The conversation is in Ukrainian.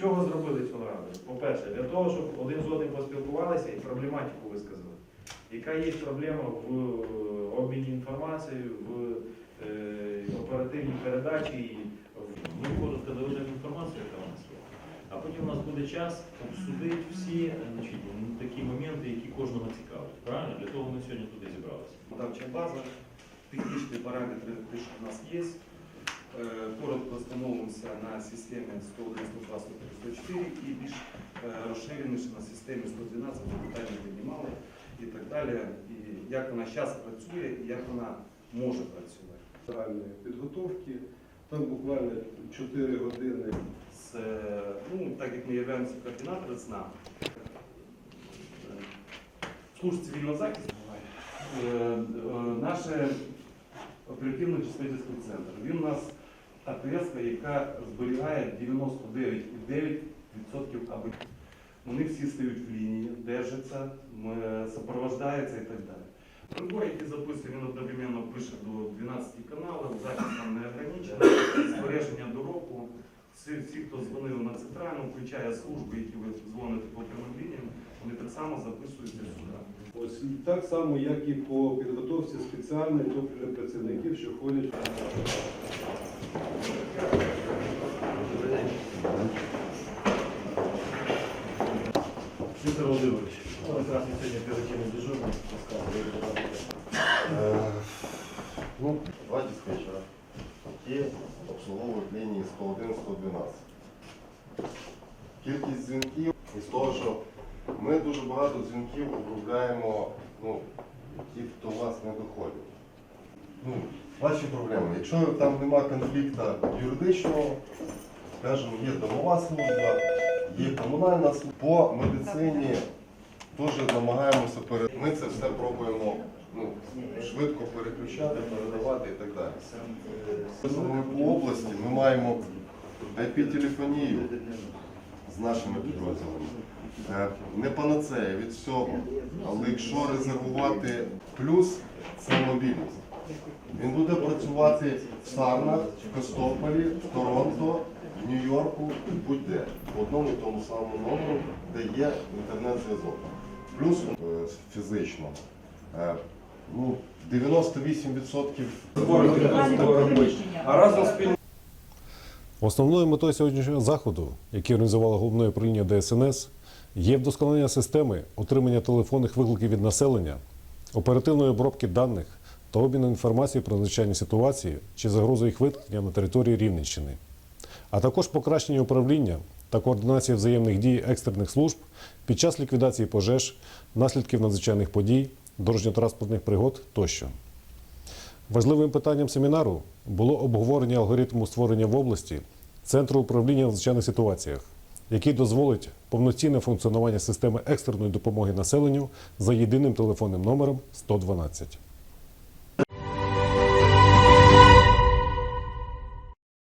чого зробили цю раду? По-перше, для того, щоб один з одним поспілкувалися і проблематику висказали. Яка є проблема в е, обміні інформацією, в е, оперативній передачі і в Ми коротко доведемо інформацію, яка у нас є. А потім у нас буде час обсудити всі значить, такі моменти, які кожного цікавлять. Правильно? Для того ми сьогодні туди зібралися. Подавча база, технічні параметри те, що в нас є. Е, Коротко встановимося на системі 101, 102, 103, 104 і більш е, розширеніше на системі 112, ми питання піднімали і так далі. І як вона зараз працює і як вона може працювати. підготовки. Там буквально 4 години З, е, ну, так як ми являємося координатором СНА, служб цивільного захисту, наше оперативно-диспетчерський центр. Він у нас пов'язка, яка зберігає 99,9% аби. Вони всі стають в лінії, держаться, м, і так далі. Другой, який записує, він одновременно пише до 12 каналів, захист там не ограничений, збереження до року. Всі, всі, хто дзвонив на центральну, включає служби, які ви дзвоните по прямим лініям, вони так само записуються сюди. Ось так само, як і по підготовці спеціальних профільних працівників, що ходять. Віктор Володимирович, ми сьогодні оперативний дежурний розказували. Е, Ну, два диспетчера, які обслуговують лінії 101-112. Кількість дзвінків із того, що ми дуже багато дзвінків обробляємо, ну, ті, хто вас не доходять. Ну, ваші проблеми. Якщо там немає конфлікту юридичного, скажімо, є домова служба, є комунальна служба. По медицині теж намагаємося перед. Ми це все пробуємо ну, швидко переключати, передавати і так далі. Ми по області ми маємо IP-телефонію з нашими підрозділами. Е, Не панацея від всього, але якщо резервувати плюс, це мобільність. Він буде працювати в Сарнах, в Костополі, в Торонто, в Нью-Йорку, будь-де, по одному і тому самому номеру, де є інтернет-зв'язок. Плюс е, фізично. Е, Ну, 98% А разом спільно Основною метою сьогоднішнього заходу, який організувало головне управління ДСНС, є вдосконалення системи отримання телефонних викликів від населення, оперативної обробки даних та обміну інформацією про надзвичайні ситуації чи загрозу їх виникнення на території Рівненщини, а також покращення управління та координації взаємних дій екстрених служб під час ліквідації пожеж, наслідків надзвичайних подій, дорожньо-транспортних пригод тощо. Важливим питанням семінару було обговорення алгоритму створення в області Центру управління в надзвичайних ситуаціях, який дозволить повноцінне функціонування системи екстреної допомоги населенню за єдиним телефонним номером 112.